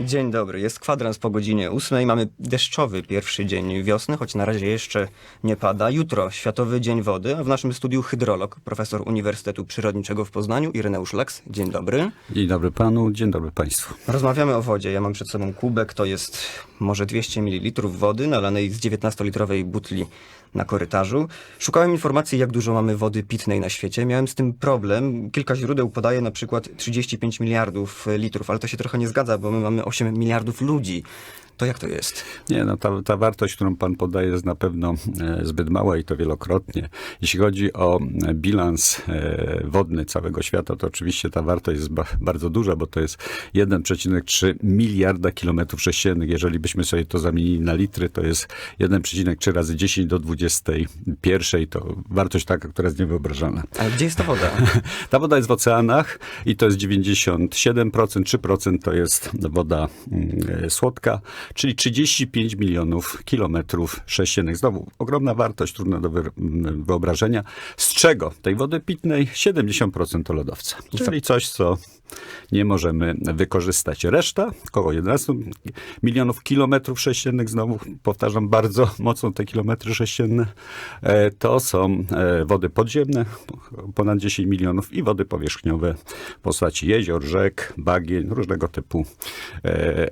Dzień dobry, jest kwadrans po godzinie 8. Mamy deszczowy pierwszy dzień wiosny, choć na razie jeszcze nie pada. Jutro Światowy Dzień Wody, a w naszym studiu hydrolog, profesor Uniwersytetu Przyrodniczego w Poznaniu, Ireneusz Laks. Dzień dobry. Dzień dobry panu, dzień dobry państwu. Rozmawiamy o wodzie. Ja mam przed sobą kubek, to jest może 200 ml wody nalanej z 19-litrowej butli na korytarzu. Szukałem informacji, jak dużo mamy wody pitnej na świecie. Miałem z tym problem. Kilka źródeł podaje na przykład 35 miliardów litrów, ale to się trochę nie zgadza, bo my mamy 8 miliardów ludzi. To jak to jest? Nie, no ta, ta wartość, którą pan podaje jest na pewno e, zbyt mała i to wielokrotnie. Jeśli chodzi o e, bilans e, wodny całego świata, to oczywiście ta wartość jest ba, bardzo duża, bo to jest 1,3 miliarda kilometrów sześciennych. Jeżeli byśmy sobie to zamienili na litry, to jest 1,3 razy 10 do 21. To wartość taka, która jest niewyobrażalna. Ale gdzie jest ta woda? Ta woda jest w oceanach i to jest 97%, 3% to jest woda mm, słodka, czyli 35 milionów kilometrów sześciennych. Znowu ogromna wartość, trudna do mm, wyobrażenia. Z czego tej wody pitnej 70% to lodowca, czyli coś, co nie możemy wykorzystać. Reszta, około 11 milionów kilometrów sześciennych, znowu powtarzam bardzo mocno te kilometry sześcienne, e, to są e, wody podziemne, ponad 10 milionów i wody powierzchniowe w postaci jezior, rzek, bagien, różnego typu e,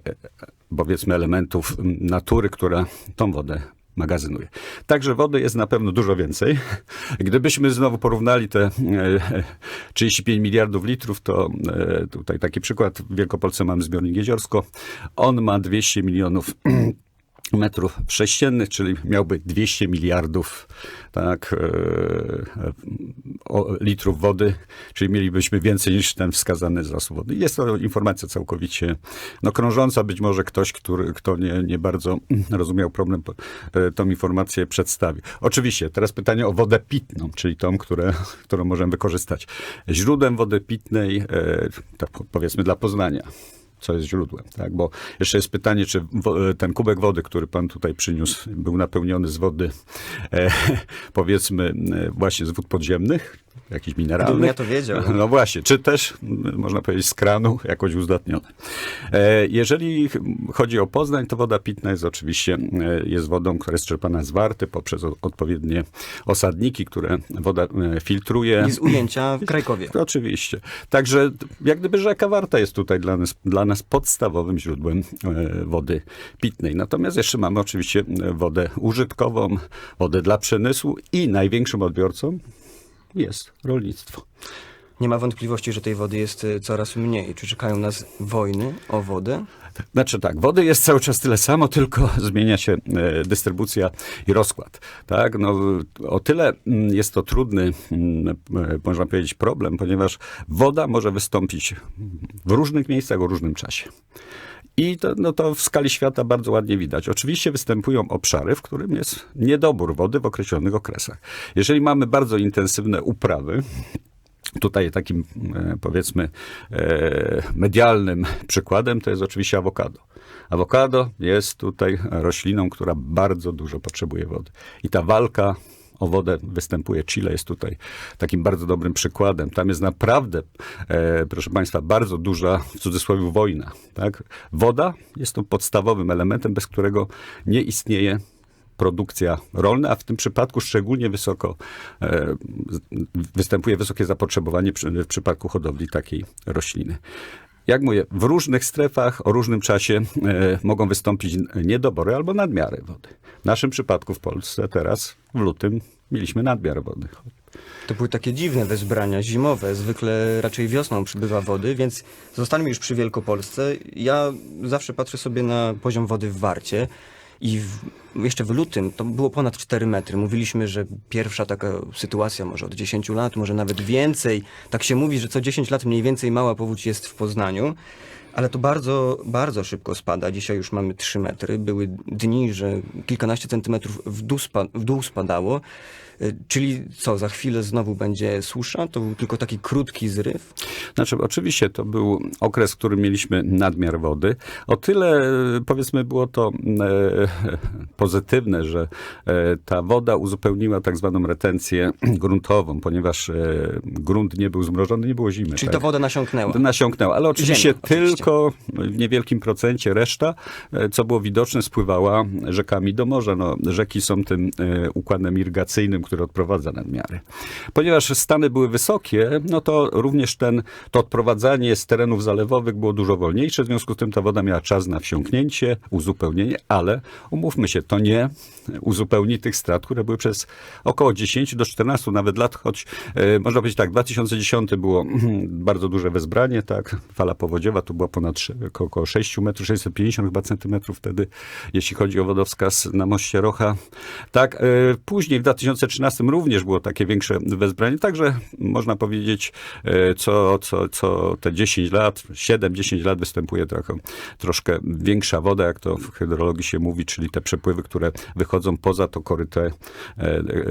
powiedzmy elementów natury, która tą wodę magazynuje. Także wody jest na pewno dużo więcej. Gdybyśmy znowu porównali te e, 35 miliardów litrów, to e, tutaj taki przykład. W Wielkopolsce mamy zbiornik Jeziorsko. On ma 200 milionów metrów sześciennych, czyli miałby 200 miliardów tak, e, o, litrów wody, czyli mielibyśmy więcej niż ten wskazany zasób wody. Jest to informacja całkowicie no, krążąca. Być może ktoś, który, kto nie, nie bardzo rozumiał problem, e, tą informację przedstawi. Oczywiście, teraz pytanie o wodę pitną, czyli tą, które, którą możemy wykorzystać. Źródłem wody pitnej, e, tak powiedzmy dla Poznania, co jest źródłem, tak? Bo jeszcze jest pytanie, czy ten kubek wody, który pan tutaj przyniósł, był napełniony z wody, e, powiedzmy, e, właśnie z wód podziemnych, jakichś mineralnych. Gdybym ja to wiedział. No właśnie, czy też, można powiedzieć, z kranu jakoś uzdatnione. E, jeżeli ch- chodzi o Poznań, to woda pitna jest oczywiście, e, jest wodą, która jest czerpana z Warty poprzez odpowiednie osadniki, które woda e, filtruje. I z ujęcia w Krajkowie. To oczywiście. Także jak gdyby rzeka Warta jest tutaj dla nas, dla nas podstawowym źródłem wody pitnej. Natomiast jeszcze mamy oczywiście wodę użytkową, wodę dla przemysłu i największym odbiorcą jest rolnictwo. Nie ma wątpliwości, że tej wody jest y, coraz mniej. Czy czekają nas wojny o wodę? Znaczy tak, wody jest cały czas tyle samo, tylko zmienia się e, dystrybucja i rozkład. Tak, no, o tyle mm, jest to trudny, mm, e, można powiedzieć, problem, ponieważ woda może wystąpić w różnych miejscach o różnym czasie. I to, no to w skali świata bardzo ładnie widać. Oczywiście występują obszary, w którym jest niedobór wody w określonych okresach. Jeżeli mamy bardzo intensywne uprawy, Tutaj takim, e, powiedzmy, e, medialnym przykładem to jest oczywiście awokado. Awokado jest tutaj rośliną, która bardzo dużo potrzebuje wody. I ta walka o wodę występuje. Chile jest tutaj takim bardzo dobrym przykładem. Tam jest naprawdę, e, proszę Państwa, bardzo duża, w cudzysłowie, wojna. Tak? Woda jest tą podstawowym elementem, bez którego nie istnieje produkcja rolna, a w tym przypadku szczególnie wysoko e, występuje wysokie zapotrzebowanie przy, w przypadku hodowli takiej rośliny. Jak mówię, w różnych strefach o różnym czasie e, mogą wystąpić niedobory albo nadmiary wody. W naszym przypadku w Polsce teraz w lutym mieliśmy nadmiar wody. To były takie dziwne wezbrania zimowe. Zwykle raczej wiosną przybywa wody, więc zostańmy już przy Wielkopolsce. Ja zawsze patrzę sobie na poziom wody w Warcie i w, jeszcze w lutym to było ponad 4 metry. Mówiliśmy, że pierwsza taka sytuacja może od 10 lat, może nawet więcej. Tak się mówi, że co 10 lat mniej więcej mała powódź jest w Poznaniu. Ale to bardzo, bardzo szybko spada. Dzisiaj już mamy 3 metry. Były dni, że kilkanaście centymetrów w dół, spa, w dół spadało. Y, Czyli co, za chwilę znowu będzie susza? To był tylko taki krótki zryw? Znaczy, oczywiście to był okres, w którym mieliśmy nadmiar wody. O tyle, e, powiedzmy, było to e, pozytywne, że e, ta woda uzupełniła tak zwaną retencję gruntową, ponieważ e, grunt nie był zmrożony, nie było zimy. Czyli tak? ta woda nasiąknęła. Nasiąknęła, ale oczywiście oczywiście. tylko tylko w niewielkim procencie reszta, e, co było widoczne, spływała rzekami do morza. No, rzeki są tym e, układem irygacyjnym, który odprowadza nadmiary. Ponieważ stany były wysokie, no to również ten, to odprowadzanie z terenów zalewowych było dużo wolniejsze, w związku z tym ta woda miała czas na wsiąknięcie, uzupełnienie, ale umówmy się, to nie uzupełni tych strat, które były przez około 10 do 14 nawet lat, choć e, można powiedzieć tak, 2010 było bardzo duże wezbranie, tak, fala powodziowa tu była ponad około 6 metrów, 650 chyba centymetrów wtedy, jeśli chodzi o wodowskaz na moście Rocha. Tak, e, później w 2013 również było takie większe wezbranie, także można powiedzieć, e, co, co, co te 10 lat, 7-10 lat występuje trochę, troszkę większa woda, jak to w hydrologii się mówi, czyli te przepływy, które wychodzą poza to koryto e,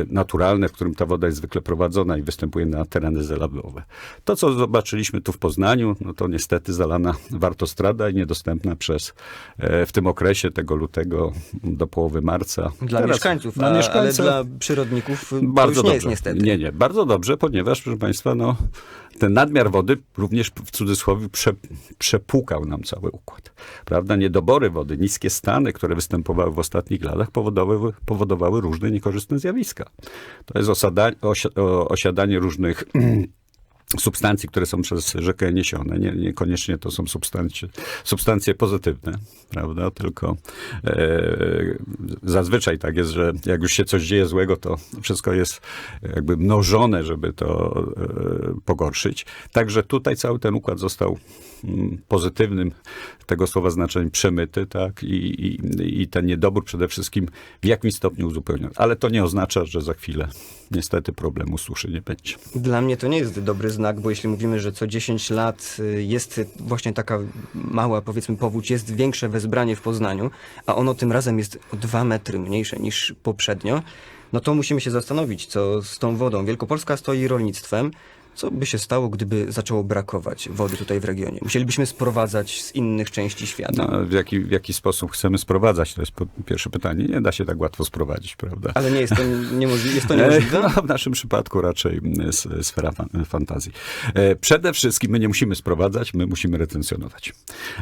naturalne, w którym ta woda jest zwykle prowadzona i występuje na tereny zalawowe. To, co zobaczyliśmy tu w Poznaniu, no to niestety zalana wartostrada i niedostępna przez e, w tym okresie tego lutego do połowy marca. Dla Teraz- mieszkańców, dla a, mieszkańców ale dla przyrodników to bardzo już nie dobrze. jest niestety. Nie, nie, bardzo dobrze, ponieważ, proszę Państwa, no, ten nadmiar wody również w cudzysłowie prze, przepłukał nam cały układ. Prawda? Niedobory wody, niskie stany, które występowały w ostatnich latach, powodowały, powodowały różne niekorzystne zjawiska. To jest osada, osi, osiadanie różnych substancji, które są przez rzekę niesione. Nie, niekoniecznie to są substancje, substancje pozytywne, prawda? Tylko e, zazwyczaj tak jest, że jak już się coś dzieje złego, to wszystko jest jakby mnożone, żeby to e, pogorszyć. Także tutaj cały ten układ został mm, pozytywnym tego słowa znaczeniem przemyty, tak? I, i, I ten niedobór przede wszystkim w jakimś stopniu uzupełniony. Ale to nie oznacza, że za chwilę niestety problemu suszy nie będzie. Dla mnie to nie jest dobry znak, bo jeśli mówimy, że co 10 lat y, jest właśnie taka mała, powiedzmy, powódź, jest większe wezbranie w Poznaniu, a ono tym razem jest o 2 metry mniejsze niż poprzednio, no to musimy się zastanowić, co z tą wodą. Wielkopolska stoi rolnictwem. Co by się stało, gdyby zaczęło brakować wody tutaj w regionie? Musielibyśmy sprowadzać z innych części świata. No, w, jaki, w jaki sposób chcemy sprowadzać? To jest po, pierwsze pytanie. Nie da się tak łatwo sprowadzić, prawda? Ale nie jest to niemożliwe. Jest to niemożliwe? No, w naszym przypadku raczej mm, sfera fan- fantazji. E, Przede wszystkim my nie musimy sprowadzać, my musimy retencjonować.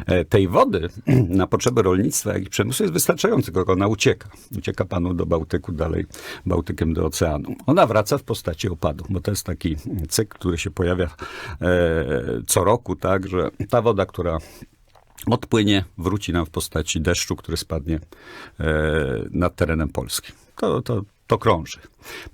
E, Tej wody na potrzeby rolnictwa, jak i przemysłu jest wystarczająco, tylko ona ucieka. Ucieka panu do Bałtyku, dalej Bałtykiem do oceanu. Ona wraca w postaci opadu, bo to jest taki cykl, który się pojawia e, co roku, tak, że ta woda, która odpłynie, wróci nam w postaci deszczu, który spadnie e, nad terenem Polski. To, to, to krąży.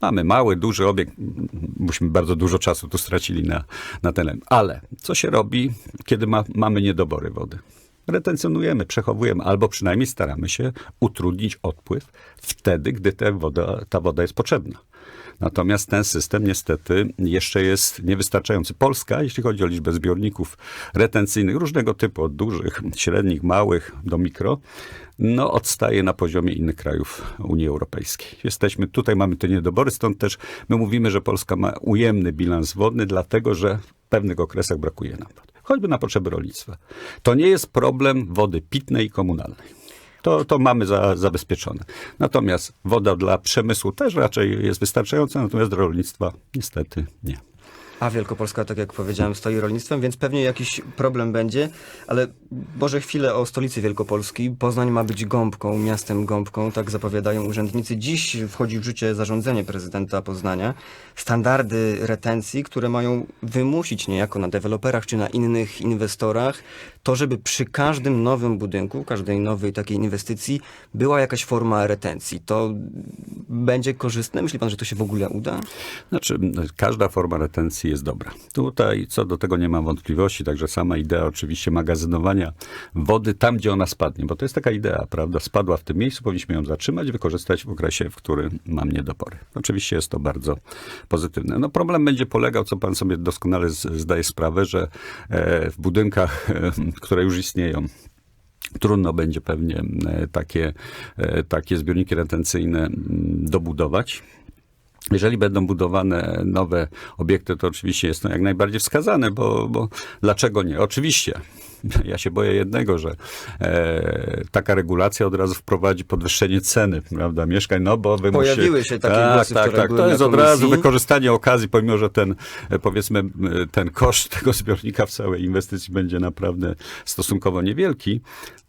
Mamy mały, duży obieg. m, Myśmy bardzo dużo czasu tu stracili na, na ten. Ale co się robi, kiedy ma, mamy niedobory wody? Retencjonujemy, przechowujemy, albo przynajmniej staramy się utrudnić odpływ wtedy, gdy ta woda, ta woda jest potrzebna. Natomiast ten system niestety jeszcze jest niewystarczający. Polska, jeśli chodzi o liczbę zbiorników retencyjnych różnego typu, od dużych, średnich, małych do mikro, no odstaje na poziomie innych krajów Unii Europejskiej. Jesteśmy, tutaj mamy te niedobory, stąd też my mówimy, że Polska ma ujemny bilans wodny, dlatego że w pewnych okresach brakuje nam wody. Choćby na potrzeby rolnictwa. To nie jest problem wody pitnej i komunalnej. To, to mamy za, zabezpieczone. Natomiast woda dla przemysłu też raczej jest wystarczająca, natomiast dla rolnictwa niestety nie. A Wielkopolska, tak jak powiedziałem, stoi rolnictwem, więc pewnie jakiś problem będzie, ale może chwilę o stolicy Wielkopolski. Poznań ma być gąbką, miastem gąbką, tak zapowiadają urzędnicy. Dziś wchodzi w życie zarządzenie prezydenta Poznania. Standardy retencji, które mają wymusić niejako na deweloperach czy na innych inwestorach to, żeby przy każdym nowym budynku, każdej nowej takiej inwestycji była jakaś forma retencji. To będzie korzystne? Myśli pan, że to się w ogóle uda? Znaczy, każda forma retencji jest dobra. Tutaj co do tego nie mam wątpliwości, także sama idea oczywiście magazynowania wody tam, gdzie ona spadnie, bo to jest taka idea, prawda? Spadła w tym miejscu, powinniśmy ją zatrzymać wykorzystać w okresie, w którym mam niedobory. Oczywiście jest to bardzo pozytywne. No problem będzie polegał, co pan sobie doskonale zdaje sprawę, że e, w budynkach, e, które już istnieją, Trudno będzie pewnie e, takie, e, takie zbiorniki retencyjne mm, dobudować. Jeżeli będą budowane nowe obiekty, to oczywiście jest to jak najbardziej wskazane, bo, bo dlaczego nie? Oczywiście ja się boję jednego, że e, taka regulacja od razu wprowadzi podwyższenie ceny, prawda, mieszkań, no bo wy Pojawiły musi... się takie tak, głosy tak, tak. To jest od razu wykorzystanie okazji, pomimo, że ten, e, powiedzmy, ten koszt tego zbiornika w całej inwestycji będzie naprawdę stosunkowo niewielki,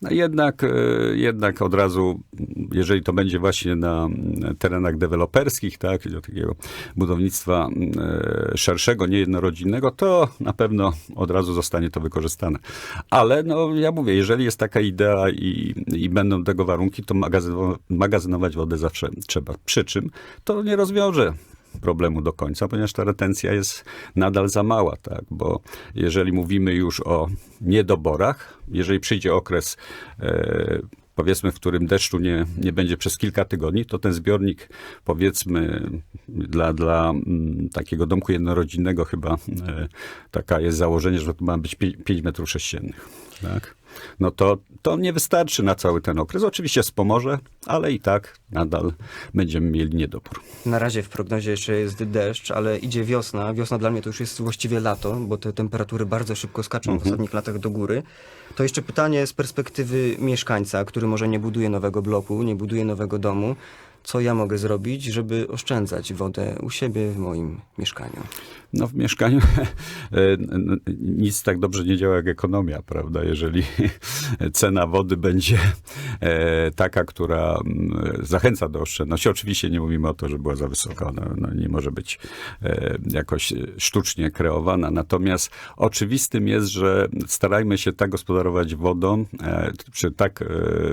no jednak, e, jednak od razu, jeżeli to będzie właśnie na terenach deweloperskich, tak, do takiego budownictwa e, szerszego, niejednorodzinnego, to na pewno od razu zostanie to wykorzystane. Ale no, ja mówię, jeżeli jest taka idea i, i będą tego warunki, to magazynowa- magazynować wodę zawsze trzeba. Przy czym to nie rozwiąże problemu do końca, ponieważ ta retencja jest nadal za mała, tak? bo jeżeli mówimy już o niedoborach, jeżeli przyjdzie okres e, powiedzmy, w którym deszczu nie, nie będzie przez kilka tygodni, to ten zbiornik, powiedzmy, dla, dla mm, takiego domku jednorodzinnego chyba e, taka jest założenie, że to ma być 5 metrów sześciennych. Tak? No to, to nie wystarczy na cały ten okres. Oczywiście wspomoże, ale i tak nadal będziemy mieli niedobór. Na razie w prognozie jeszcze jest deszcz, ale idzie wiosna. Wiosna dla mnie to już jest właściwie lato, bo te temperatury bardzo szybko skaczą w ostatnich latach do góry. To jeszcze pytanie z perspektywy mieszkańca, który może nie buduje nowego bloku, nie buduje nowego domu. Co ja mogę zrobić, żeby oszczędzać wodę u siebie w moim mieszkaniu? No w mieszkaniu e, nic tak dobrze nie działa jak ekonomia, prawda? Jeżeli cena wody będzie e, taka, która mm, zachęca do oszczędności. Oczywiście nie mówimy o to, że była za wysoka, ona no, nie może być e, jakoś sztucznie kreowana. Natomiast oczywistym jest, że starajmy się tak gospodarować wodą, czy tak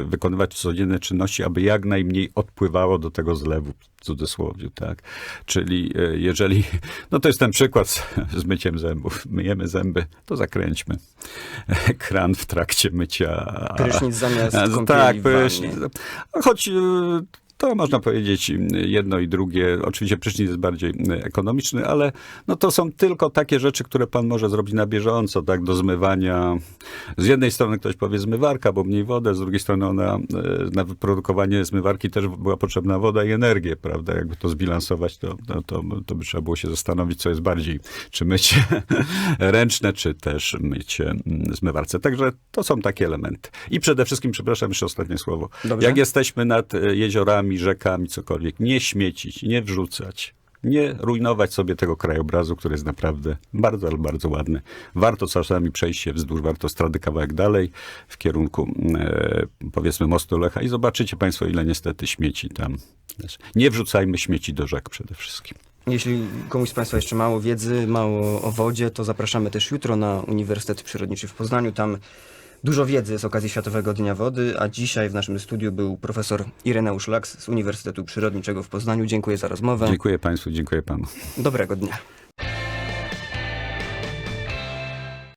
wykonywać codzienne czynności, aby jak najmniej odpływało do tego zlewu, w cudzysłowie, tak? Czyli e, jeżeli, no to jest ten przykład z, z myciem zębów. Myjemy zęby, to zakręćmy kran w trakcie mycia. Prysznic zamiast a, Tak, prysznic. Choć e, to można powiedzieć jedno i drugie. Oczywiście prysznic jest bardziej e, ekonomiczny, ale no to są tylko takie rzeczy, które pan może zrobić na bieżąco, tak, do zmywania. Z jednej strony ktoś powie zmywarka, bo mniej wodę, z drugiej strony ona, e, na wyprodukowanie zmywarki też była potrzebna woda i energię, prawda? Jakby to zbilansować, to, to, to, to by trzeba było się zastanowić, co jest bardziej, czy mycie ręczne, czy też mycie mm, zmywarce. Także to są takie elementy. I przede wszystkim, przepraszam, jeszcze ostatnie słowo. Dobrze. Jak jesteśmy nad e, jeziorami, rzekami, cokolwiek, nie śmiecić, nie wrzucać. Nie rujnować sobie tego krajobrazu, który jest naprawdę bardzo, ale bardzo ładny. Warto czasami przejść się wzdłuż, warto strady kawałek dalej w kierunku e, powiedzmy mostu Lecha i zobaczycie Państwo, ile niestety śmieci tam. Nie wrzucajmy śmieci do rzek przede wszystkim. Jeśli komuś z Państwa jeszcze mało wiedzy, mało o wodzie, to zapraszamy też jutro na Uniwersytet Przyrodniczy w Poznaniu. Tam dużo wiedzy z okazji Światowego Dnia Wody, a dzisiaj w naszym studiu był profesor Ireneusz Laks z Uniwersytetu Przyrodniczego w Poznaniu. Dziękuję za rozmowę. Dziękuję Państwu, dziękuję Panu. Dobrego dnia.